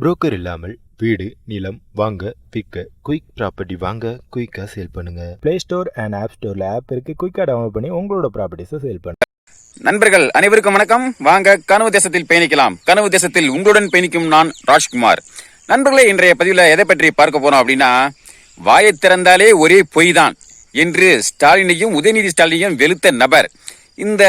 Broker இல்லாமல் வீடு நிலம் வாங்க விற்க குயிக் ப்ராப்பர்ட்டி வாங்க குயிக்காக சேல் பண்ணுங்க. ப்ளே ஸ்டோர் அண்ட் ஆப் ஸ்டோரில் ஆப் இருக்கு. குயிக்காக டவுன்லோட் பண்ணி உங்களோட ப்ராப்பர்ட்டிஸை சேல் பண்ணுங்க நண்பர்கள் அனைவருக்கும் வணக்கம். வாங்க கனவு தேசத்தில் பயணிக்கலாம். கனவு தேசத்தில் உங்களுடன் பயணிக்கும் நான் ராஜ்குமார். நண்பர்களே இன்றைய பதிவில் எதை பற்றி பார்க்க போறோம் அப்படின்னா வாயை திறந்தாலே ஒரே பொய் தான் என்று ஸ்டாலினையும் உதயநிதி ஸ்டாலினையும் வெளுத்த நபர். இந்த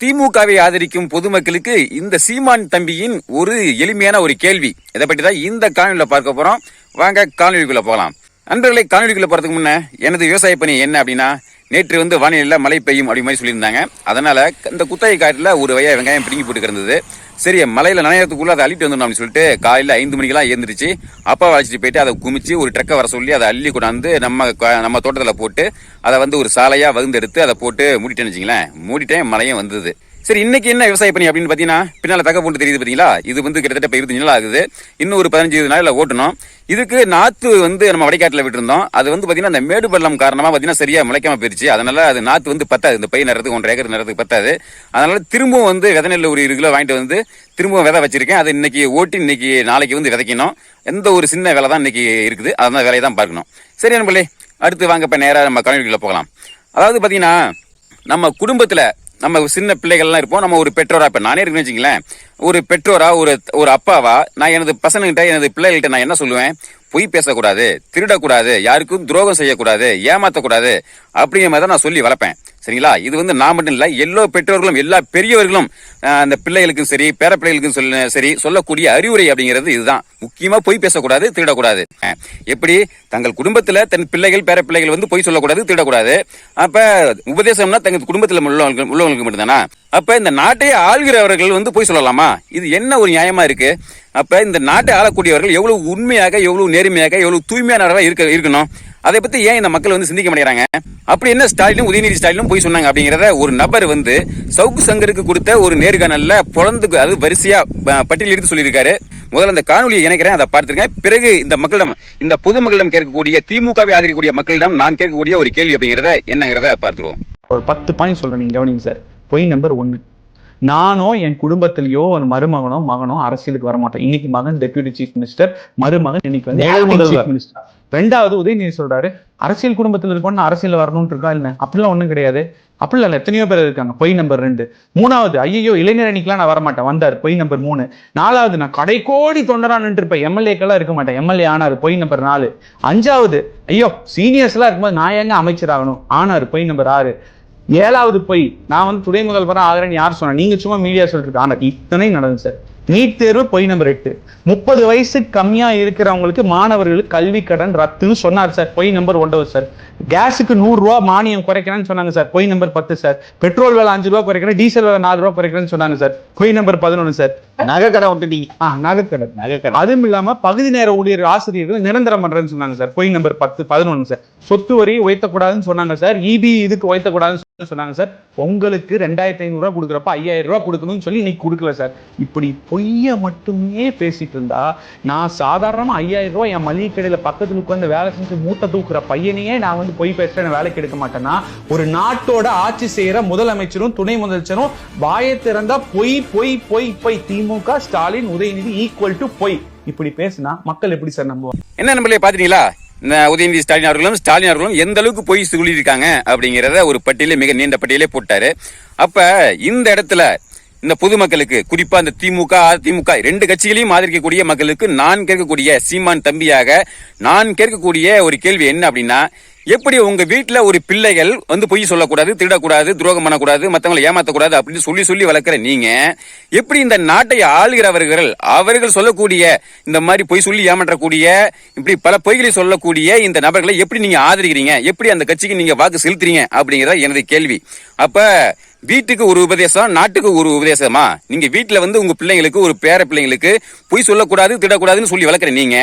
திமுகவை ஆதரிக்கும் பொதுமக்களுக்கு இந்த சீமான் தம்பியின் ஒரு எளிமையான ஒரு கேள்வி. இதை பற்றி தான் இந்த காணொலியில் பார்க்க போறோம்? வாங்க காணொலிக்குள்ள போகலாம். நண்பர்களை காணொலிக்குள்ள போறதுக்கு முன்ன எனது விவசாய பணி என்ன அப்படின்னா நேற்று வந்து வானிலையில் மழை பெய்யும் அப்படி மாதிரி சொல்லியிருந்தாங்க. அதனால இந்த குத்தகை காட்டில் ஒரு வய வெங்காயம் பிடுங்கி போட்டு கிடந்தது சரி மலையில் நனையறதுக்குள்ள அதை அள்ளிட்டு வந்துடணும் அப்படின்னு சொல்லிட்டு காலையில் ஐந்து மணிக்கெல்லாம் எழுந்திரிச்சு. அப்பா அழைச்சிட்டு போயிட்டு அதை குமிச்சு ஒரு ட்ரக்கை வர சொல்லி அதை அள்ளி கொண்டாந்து நம்ம க- நம்ம தோட்டத்தில் போட்டு அதை வந்து ஒரு சாலையாக வகுந்தெடுத்து அதை போட்டு மூடிட்டேன்னு வச்சிங்களேன் மூடிட்டேன் மழையும் வந்தது. சரி இன்னைக்கு என்ன விவசாய பண்ணி அப்படின்னு பார்த்தீங்கன்னா பின்னால் தக்க போட்டு தெரியுது பார்த்தீங்களா? இது வந்து கிட்டத்தட்ட இப்போ இருபத்தஞ்சு நாள் ஆகுது. இன்னும் ஒரு பதினஞ்சு இருபது நாள்ல ஓட்டணும். இதுக்கு நாற்று வந்து நம்ம வடைக்காட்டில் விட்டுருந்தோம். அது வந்து பார்த்தீங்கன்னா அந்த மேடு பள்ளம் காரணமாக பார்த்தீங்கன்னா சரியாக முளைக்காம போயிருச்சு. அதனால அது நாற்று வந்து பத்தாது. இந்த பை நடுறதுக்கு ஒன்றரை ஏக்கர் நடுறதுக்கு பத்தாது. அதனால திரும்பவும் வந்து விதை நெல் ஒரு இரு கிலோ வாங்கிட்டு வந்து திரும்பவும் விதை வச்சிருக்கேன். அது இன்னைக்கு ஓட்டி இன்னைக்கு நாளைக்கு வந்து விதைக்கணும். எந்த ஒரு சின்ன வேலை தான் இன்னைக்கு இருக்குது. அதான் வேலையை தான் பார்க்கணும். சரி நண்பர்களே அடுத்து வாங்க இப்போ நேராக நம்ம கணினிக்குள்ள போகலாம். அதாவது பார்த்தீங்கன்னா நம்ம குடும்பத்தில் நம்ம சின்ன பிள்ளைகள்லாம் இருப்போம். நம்ம ஒரு பெற்றோரா இப்போ நானே இருக்குன்னு வச்சுங்களேன் ஒரு பெற்றோரா ஒரு ஒரு அப்பாவா நான் எனது பசங்கள்கிட்ட எனது பிள்ளைகள்கிட்ட நான் என்ன சொல்லுவேன்? பொய் பேசக்கூடாது திருடக்கூடாது யாருக்கும் துரோகம் செய்யக்கூடாது ஏமாற்றக்கூடாது அப்படிங்கிற மாதிரி தான் நான் சொல்லி வளர்ப்பேன். சரிங்களா? இது வந்து நான் மட்டும் இல்லை எல்லா பெற்றோர்களும் எல்லா பெரியவர்களும் அந்த பிள்ளைகளுக்கும் சரி பேர பிள்ளைகளுக்கும் சொல்ல சரி சொல்லக்கூடிய அறிவுரை அப்படிங்கிறது இதுதான். முக்கியமாக பொய் பேசக்கூடாது திருடக்கூடாது. எப்படி? தங்கள் குடும்பத்தில் தன் பிள்ளைகள் பேர பிள்ளைகள் வந்து பொய் சொல்லக்கூடாது திருடக்கூடாது. அப்போ உபதேசம்னா தங்கள் குடும்பத்தில் உள்ளவங்களுக்கு உள்ளவங்களுக்கு மட்டும்தானா? அப்போ இந்த நாட்டை ஆள்கிறவர்கள் வந்து பொய் சொல்லலாமா? இது என்ன ஒரு நியாயமா இருக்கு? அப்போ இந்த நாட்டை ஆளக்கூடியவர்கள் எவ்வளவு உண்மையாக எவ்வளவு நேர்மையாக எவ்வளவு தூய்மையானவராக இருக்க இருக்கணும்? அதை பத்தி ஏன் இந்த மக்கள் வந்து சிந்திக்க மாட்டேங்கிறாங்க? அப்படி என்ன ஸ்டாலினும் உதயநிதி ஸ்டாலினும் போய் சொன்னாங்க அப்படிங்கறத ஒரு நபர் வந்து சவுக்கு சங்கருக்கு கொடுத்த ஒரு நேர்காணல்ல பிறந்து அது வரிசையா பட்டியல் எடுத்து சொல்லியிருக்காரு. முதல்ல அந்த காணொலியை இணைக்கிறேன் அதை பார்த்திருக்கேன். பிறகு இந்த மக்களிடம் இந்த பொதுமக்களிடம் கேட்கக்கூடிய திமுகவை ஆதரிக்கக்கூடிய மக்களிடம் நான் கேட்கக்கூடிய ஒரு கேள்வி அப்படிங்கறத என்னங்கிறத பார்த்துருவோம். ஒரு பத்து பாயிண்ட் சொல்றேன் நீங்க கவனிங்க சார். பொய் நம்பர் ஒன்னு. நானோ என் குடும்பத்திலயோ ஒரு மருமகனோ மகனோ அரசியலுக்கு வர மாட்டோம் இன்னைக்கு மகன் டெபியூட்டி சீஃப் மினிஸ்டர் மருமகன் இன்னைக்கு வந்து chief minister. ரெண்டாவது உதயநிதி சொல்றாரு அரசியல் குடும்பத்தில் இருக்கணும் அரசியல் வரணும்னு இருக்கா இல்ல? அப்படிலாம் ஒண்ணும் கிடையாது. அப்படிலாம் இல்ல. எத்தனையோ பேர் இருக்காங்க. பொய் நம்பர் ரெண்டு. மூணாவது ஐயோ இளைஞர் அணிக்கெல்லாம் நான் வர மாட்டேன் வந்தார். பொய் நம்பர் மூணு. நாலாவது நான் கடைக்கோடி தொண்டரா நின்று இருப்பேன் எம்எல்ஏக்கெல்லாம் இருக்க மாட்டேன். எம்எல்ஏ ஆனார். பொய் நம்பர் நாலு. அஞ்சாவது ஐயோ சீனியர்ஸ் எல்லாம் இருக்கும்போது நான் எங்க அமைச்சர் ஆகணும் ஆனார். பொய் நம்பர் ஆறு. ஏழாவது பொய். நான் வந்து துணை முதல்வரா ஆகிறேன்னு யார் சொன்னா? நீங்க சும்மா மீடியா சொல்லிட்டு இருக்கு. ஆனா இத்தனை நடந்து சார். நீட் தேர்வு பொய் நம்பர் எட்டு. முப்பது வயசு கம்மியா இருக்கிறவங்களுக்கு மாணவர்களுக்கு கல்வி கடன் ரத்துன்னு சொன்னார் சார். பொய் நம்பர் ஒன்பது சார். கேஸுக்கு நூறு ரூபா மானியம் குறைக்கிறேன்னு சொன்னாங்க சார். பொய் நம்பர் பத்து சார். பெட்ரோல் விலை அஞ்சு ரூபா குறைக்கிறேன் டீசல் விலை நாலு ரூபா குறைக்கிறேன்னு சொன்னாங்க சார். பொய் நம்பர் பதினொன்று சார். நகை கடை விட்டுட்டீங்க ஆ நகைக்கடன் நகை கடை அதுவும் இல்லாம பகுதி நேர ஊழியர் ஆசிரியர்கள் நிரந்தரம் பண்றேன்னு சொன்னாங்க சார். பொய் நம்பர் பத்து பதினொன்று சார். சொத்து வரி உயர்த்தக்கூடாதுன்னு சொன்னாங்க சார். இபி இதுக்கு உயர்த்தக்கூடாதுன்னு சொன்னாங்க சார் உங்களுக்கு ரெண்டாயிரத்தி ஐநூறுரூவா கொடுக்குறப்ப ஐயாயிரம் ரூபா கொடுக்கணும்னு சொல்லி இன்னைக்கு கொடுக்கல சார். இப்படி பொய்யை மட்டுமே பேசிட்டு இருந்தா நான் சாதாரணமா ஐயாயிரம் ரூபாய் என் மளிகை கடையில பக்கத்தில் உட்காந்து வேலை செஞ்சு மூட்டை தூக்குற பையனையே நான் வந்து பொய் பேசுறேன் வேலைக்கு எடுக்க மாட்டேன்னா ஒரு நாட்டோட ஆட்சி செய்யற முதலமைச்சரும் துணை முதலமைச்சரும் வாயை திறந்தா பொய் பொய் பொய் பொய். திமுக ஸ்டாலின் உதயநிதி ஈக்குவல் டு பொய். இப்படி பேசினா மக்கள் எப்படி சார் நம்புவாங்க? என்ன நம்பளே பாத்தீங்களா? உதயநிதி ஸ்டாலின் அவர்களும் ஸ்டாலின் அவர்களும் எந்த அளவுக்கு போய் சொல்லியிருக்காங்க அப்படிங்கிறத ஒரு பட்டியலே மிக நீண்ட பட்டியலே போட்டாரு. அப்போ இந்த இடத்துல இந்த பொதுமக்களுக்கு குறிப்பா இந்த திமுக அதிமுக ரெண்டு கட்சிகளையும் ஆதரிக்கக்கூடிய மக்களுக்கு நான் கேட்கக்கூடிய சீமான் தம்பியாக நான் கேட்கக்கூடிய ஒரு கேள்வி என்ன அப்படின்னா எப்படி உங்க வீட்டுல ஒரு பிள்ளைகள் வந்து பொய் சொல்லக்கூடாது திருடக்கூடாது துரோகம் பண்ணக்கூடாது மத்தவங்களை ஏமாத்தக்கூடாது அப்படின்னு சொல்லி சொல்லி வளர்க்குற நீங்க எப்படி இந்த நாட்டை ஆளுகிறவர்கள் அவர்கள் சொல்லக்கூடிய இந்த மாதிரி பொய் சொல்லி ஏமாற்றக்கூடிய இப்படி பல பொய்களை சொல்லக்கூடிய இந்த நபர்களை எப்படி நீங்க ஆதரிக்கிறீங்க எப்படி அந்த கட்சிக்கு நீங்க வாக்கு செலுத்துறீங்க அப்படிங்கிறத எனது கேள்வி. அப்ப வீட்டுக்கு ஒரு உபதேசம் நாட்டுக்கு ஒரு உபதேசமா? நீங்க வீட்டுல வந்து உங்க பிள்ளைங்களுக்கு ஒரு பேர பிள்ளைங்களுக்கு பொய் சொல்லக்கூடாது திடக்கூடாதுன்னு சொல்லி வளர்க்குற நீங்க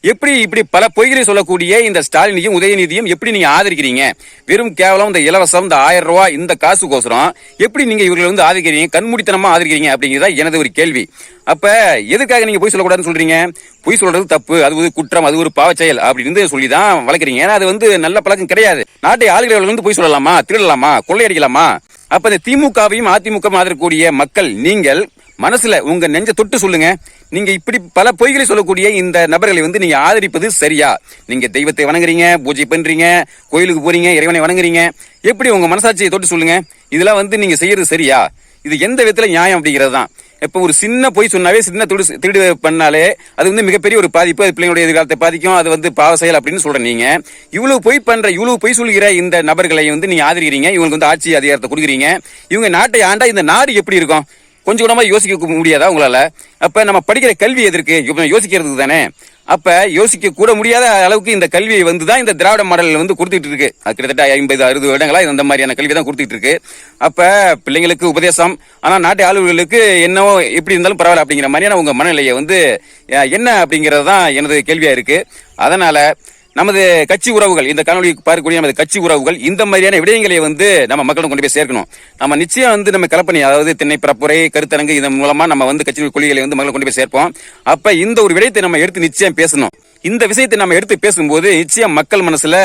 எப்படி இப்படி பல பொய்களை சொல்லக்கூடிய இந்த ஸ்டாலினையும் உதயநிதியும் எப்படி நீங்க ஆதரிக்கிறீங்க? வெறும் கேவலம் இந்த இலவசம் இந்த ஆயிரம் ரூபாய் இந்த காசுக்கோசரம் எப்படி நீங்க இவர்களை வந்து ஆதரிக்கிறீங்க? கண்மூடித்தனமா ஆதரிக்கிறீங்க அப்படிங்கிறதா எனது ஒரு கேள்வி. அப்ப எதுக்காக நீங்க பொய் சொல்லக்கூடாதுன்னு சொல்றீங்க? பொய் சொல்றது தப்பு அது ஒரு குற்றம் அது ஒரு பாவ செயல் அப்படின்னு சொல்லி தான் வளர்க்குறீங்க. ஏன்னா அது வந்து நல்ல பழக்கம் கிடையாது. நாட்டை ஆளுகிறவர்கள் வந்து பொய் சொல்லலாமா? திருடலாமா? கொள்ளையடிக்கலாமா? அப்ப இந்த திமுகவையும் அதிமுக ஆதரக்கூடிய மக்கள் நீங்கள் மனசுல உங்க நெஞ்ச தொட்டு சொல்லுங்க. நீங்க இப்படி பல பொய்களை சொல்லக்கூடிய இந்த நபர்களை வந்து நீங்க ஆதரிப்பது சரியா? நீங்க தெய்வத்தை வணங்குறீங்க பூஜை பண்றீங்க கோயிலுக்கு போறீங்க இறைவனை வணங்குறீங்க. எப்படி உங்க மனசாட்சியை தொட்டு சொல்லுங்க? இதெல்லாம் வந்து நீங்க செய்யறது சரியா? இது எந்த விதத்துல நியாயம் அப்படிங்கிறது தான் இப்போ ஒரு சின்ன பொய் சொன்னாவே சின்ன திருடு திருடு பண்ணாலே அது வந்து மிகப்பெரிய ஒரு பாதிப்பு. அது பிள்ளைங்களுடைய எதிர்காலத்தை பாதிக்கும். அது வந்து பாவ செயல் அப்படின்னு சொல்கிறேன் நீங்கள் இவ்வளவு பொய் பண்ணுற இவ்வளவு பொய் சொல்கிற இந்த நபர்களை வந்து நீங்கள் ஆதரிக்கிறீங்க. இவங்களுக்கு வந்து ஆட்சி அதிகாரத்தை கொடுக்குறீங்க. இவங்க நாட்டை ஆண்டா இந்த நாடு எப்படி இருக்கும்? கொஞ்சம் கூடமாக யோசிக்க முடியாதா உங்களால்? அப்போ நம்ம படிக்கிற கல்வி எதற்கு யோசிக்கிறதுக்கு தானே? அப்ப யோசிக்க கூட முடியாத அளவுக்கு இந்த கல்வியை வந்து தான் இந்த திராவிட மாடல் வந்து கொடுத்துட்டு இருக்கு. அது கிட்டத்தட்ட ஐம்பது அறுபது வருடங்களா இந்த மாதிரியான கல்வி தான் கொடுத்துட்டு இருக்கு. அப்ப பிள்ளைங்களுக்கு உபதேசம். ஆனா நாட்டு ஆளுநர்களுக்கு என்னவோ எப்படி இருந்தாலும் பரவாயில்ல அப்படிங்கிற மாதிரியான உங்க மனநிலையை வந்து என்ன அப்படிங்கிறது தான் எனது கேள்வியா இருக்கு. அதனால நமது கட்சி உறவுகள் இந்த காணொலி பார்க்கக்கூடிய நமது கட்சி உறவுகள் இந்த மாதிரியான விடயங்களை வந்து நம்ம மக்களும் கொண்டு போய் சேர்க்கணும். நம்ம நிச்சயம் வந்து நம்ம கலப்பணி அதாவது திண்ணை பரப்புரை கருத்தரங்கு இதன் மூலமா நம்ம வந்து கட்சி கொள்கைகளை வந்து மக்களை கொண்டு போய் சேர்ப்போம். அப்ப இந்த ஒரு விடயத்தை நம்ம எடுத்து நிச்சயம் பேசணும். இந்த விஷயத்தை நம்ம எடுத்து பேசும்போது நிச்சயம் மக்கள் மனசுல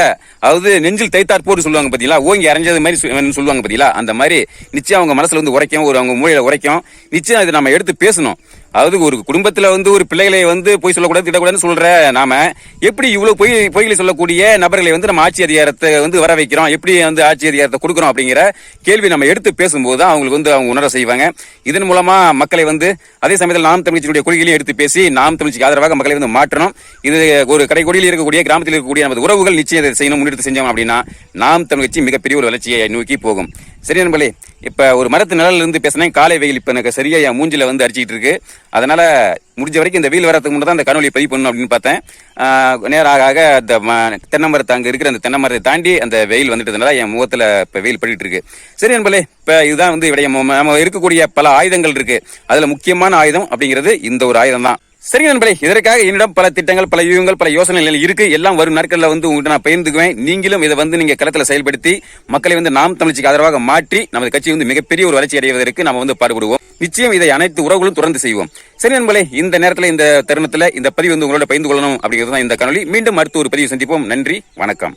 அதாவது நெஞ்சில் தைத்தார் போட்டு சொல்லுவாங்க பாத்தீங்களா? ஓங்கி அரைஞ்சது மாதிரி சொல்லுவாங்க பாத்தீங்களா? அந்த மாதிரி நிச்சயம் அவங்க மனசுல வந்து உரைக்கும் ஒரு அவங்க மூலையில உரைக்கும். நிச்சயம் இதை நம்ம எடுத்து பேசணும். அதாவது ஒரு குடும்பத்தில் வந்து ஒரு பிள்ளைகளை வந்து போய் சொல்லக்கூடாது திடக்கூடாதுன்னு சொல்கிற நாம எப்படி இவ்வளோ பொய் பொய்களை சொல்லக்கூடிய நபர்களை வந்து நம்ம ஆட்சி அதிகாரத்தை வந்து வர வைக்கிறோம் எப்படி வந்து ஆட்சி அதிகாரத்தை கொடுக்குறோம் அப்படிங்கிற கேள்வி நம்ம எடுத்து பேசும்போது தான் அவங்களுக்கு வந்து அவங்க உணர செய்வாங்க. இதன் மூலமாக மக்களை வந்து அதே சமயத்தில் நாம் தமிழ்ச்சியுடைய கொள்கைகளையும் எடுத்து பேசி நாம் தமிழ்ச்சிக்கு ஆதரவாக மக்களை வந்து மாற்றணும். இது ஒரு கடைக்கோடியில் இருக்கக்கூடிய கிராமத்தில் இருக்கக்கூடிய நமது உறவுகள் நிச்சயம் இதை செய்யணும் முன்னெடுத்து செஞ்சோம் அப்படின்னா நாம் தமிழ்ச்சி மிகப்பெரிய ஒரு வளர்ச்சியை நோக்கி போகும். சரி நண்பர்களே இப்போ ஒரு மரத்து நிழலிருந்து பேசினேன். காலை வெயில் இப்போ எனக்கு சரியாக என் மூஞ்சில் வந்து அடிச்சிட்டு இருக்கு. அதனால் முடிஞ்ச வரைக்கும் இந்த வெயில் வரதுக்கு முன்னாடி தான் இந்த கனொலியை பதிவு பண்ணணும் அப்படின்னு பார்த்தேன். நேராக ஆக அந்த ம- தென்னை மரத்தை அங்கே இருக்கிற அந்த தென்னை மரத்தை தாண்டி அந்த வெயில் வந்துட்டதுனால என் முகத்தில் இப்போ வெயில் பட்டுட்டு இருக்கு. சரி நண்பர்களே இப்போ இதுதான் வந்து விடயம் நம்ம இருக்கக்கூடிய பல ஆயுதங்கள் இருக்குது அதில் முக்கியமான ஆயுதம் அப்படிங்கிறது இந்த ஒரு ஆயுதம் தான் சரிங்க நண்பர்களே இதற்காக என்னிடம் பல திட்டங்கள் பல யூகங்கள் பல யோசனைகள் இருக்கு. எல்லாம் வரும் நாட்களில் வந்து உங்கள்கிட்ட நான் பகிர்ந்துக்குவேன். நீங்களும் இதை வந்து நீங்க களத்தில் செயல்படுத்தி மக்களை வந்து நாம் தமிழ்ச்சிக்கு ஆதரவாக மாற்றி நமது கட்சி வந்து மிகப்பெரிய ஒரு வளர்ச்சி அடைவதற்கு நம்ம வந்து பாடுபடுவோம். நிச்சயம் இதை அனைத்து உறவுகளும் தொடர்ந்து செய்வோம். சரி நண்பர்களே இந்த நேரத்தில் இந்த தருணத்தில் இந்த பதிவு வந்து உங்களோட பகிர்ந்து கொள்ளணும் அப்படிங்கிறது தான் இந்த காணொலி மீண்டும் அடுத்து ஒரு பதிவு சந்திப்போம். நன்றி வணக்கம்.